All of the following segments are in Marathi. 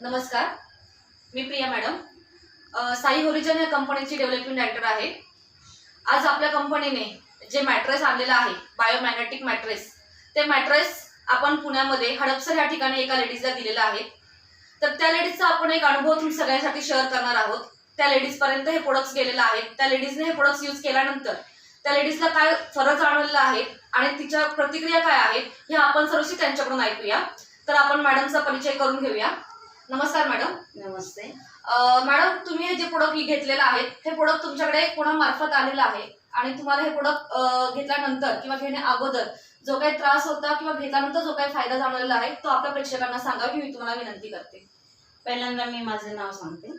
नमस्कार. मी प्रिया मॅडम. साई होरिजन या कंपनीची डेव्हलपमेंट डायरेक्टर आहे. आज आपल्या कंपनीने जे मॅट्रेस आणलेलं आहे बायोमॅग्नेटिक मॅट्रेस ते मॅट्रेस आपण पुण्यामध्ये हडपसर या ठिकाणी एका लेडीजला दिलेलं आहे. तर त्या लेडीजचा आपण एक अनुभव तुम्ही सगळ्यांसाठी शेअर करणार आहोत. त्या लेडीजपर्यंत हे प्रोडक्ट्स गेलेलं आहे. त्या लेडीजने हे प्रोडक्ट्स यूज केल्यानंतर त्या लेडीजला काय फरक जाणवलेला आहे आणि तिच्या प्रतिक्रिया काय आहेत हे आपण सर्वशी त्यांच्याकडून ऐकूया. तर आपण मॅडमचा परिचय करून घेऊया. नमस्कार मॅडम. नमस्ते. मॅडम तुम्ही हे जे प्रोडक्ट घेतलेलं आहे हे प्रोडक्ट तुमच्याकडे कोणामार्फत आलेलं आहे? आणि तुम्हाला हे प्रोडक्ट घेतल्यानंतर किंवा घेण्या अगोदर जो काही त्रास होता किंवा घेतल्यानंतर जो काही फायदा जाणवलेला आहे तो आपल्या प्रेक्षकांना सांगा की मी तुम्हाला विनंती करते. पहिल्यांदा मी माझे नाव सांगते.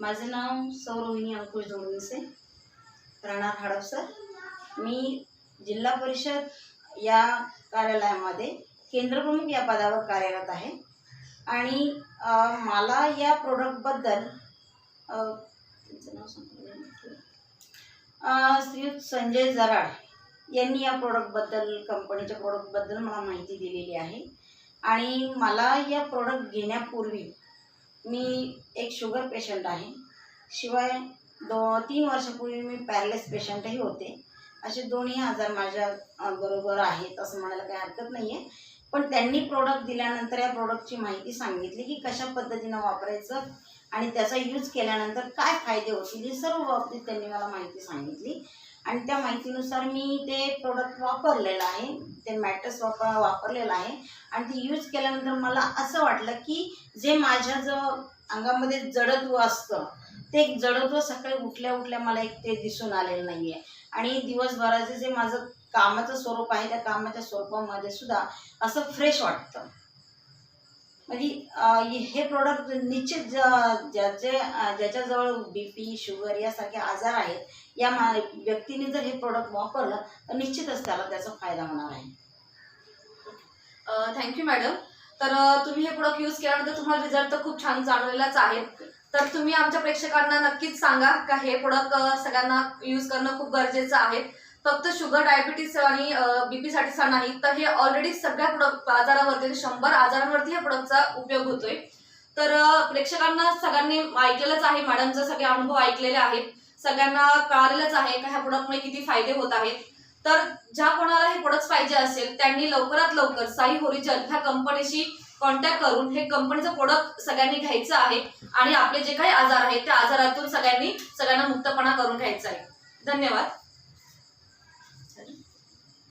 माझे नाव सौरविनी अंकुश दोंडसे राहणार हडपसर. मी जिल्हा परिषद या कार्यालयामध्ये केंद्रप्रमुख या पदावर कार्यरत आहे. आणि मला या प्रोडक्टबद्दल त्यांचं नाव श्रीयुत संजय जराड यांनी या प्रोडक्टबद्दल कंपनीच्या प्रोडक्टबद्दल मला माहिती दिलेली आहे. आणि मला या प्रोडक्ट घेण्यापूर्वी मी एक शुगर पेशंट आहे. शिवाय दो तीन वर्षापूर्वी मी पॅरलेस पेशंटही होते. असे दोन्ही आजार माझ्या बरोबर आहेत असं म्हणायला काही हरकत नाही आहे पण त्यांनी प्रोडक्ट दिल्यानंतर या प्रोडक्टची माहिती सांगितली की कशा पद्धतीनं वापरायचं आणि त्याचा यूज केल्यानंतर काय फायदे होतील ही सर्व बाबतीत त्यांनी मला माहिती सांगितली. आणि त्या माहितीनुसार मी ते प्रोडक्ट वापरलेलं आहे ते मॅट्रेस वापर वापरलेलं आहे. आणि ते यूज केल्यानंतर मला असं वाटलं की जे माझ्या जो अंगामध्ये जडत्व असतं ते जडत्व सकाळी उठल्या उठल्या मला एक ते दिसून आलेलं नाही आहे आणि दिवसभराचे जे माझं कामाचं स्वरूप आहे त्या कामाच्या स्वरूपामध्ये सुद्धा असं फ्रेश वाटतं. म्हणजे हे प्रोडक्ट निश्चित ज्याचे ज्याच्याजवळ बी पी शुगर यासारखे आजार आहेत या मा व्यक्तीने जर हे प्रोडक्ट वापरलं तर निश्चितच त्याला त्याचा फायदा होणार आहे. थँक्यू मॅडम तर तुम्ही हे प्रोडक्ट यूज केल्यानंतर तुम्हाला रिझल्ट तर खूप छान जाणवलेलाच आहे. तर तुम्ही आमच्या प्रेक्षकांना नक्कीच सांगा का हे प्रोडक्ट सगळ्यांना यूज करणं खूप गरजेचं आहे. फक्त शुगर डायबिटीस आणि बीपीसाठीचा नाही. तर हे ऑलरेडी सगळ्या प्रोडक्ट आजारावरती म्हणजे शंभर आजारांवरती ह्या प्रोडक्टचा उपयोग होतोय. तर प्रेक्षकांना सगळ्यांनी ऐकलेलंच आहे. मॅडमचा सगळे अनुभव ऐकलेले आहेत. सगळ्यांना कळालेलंच आहे का ह्या प्रोडक्टमुळे किती फायदे होत आहेत. तर ज्या कोणाला हे प्रोडक्ट्स पाहिजे असेल त्यांनी लवकरात लवकर साई होरिजन ह्या कंपनीशी कॉन्टॅक्ट करून हे कंपनीचं प्रोडक्ट सगळ्यांनी घ्यायचं आहे. आणि आपले जे काही आजार आहेत त्या आजारातून सगळ्यांनी सगळ्यांना मुक्तपणा करून घ्यायचा आहे. धन्यवाद.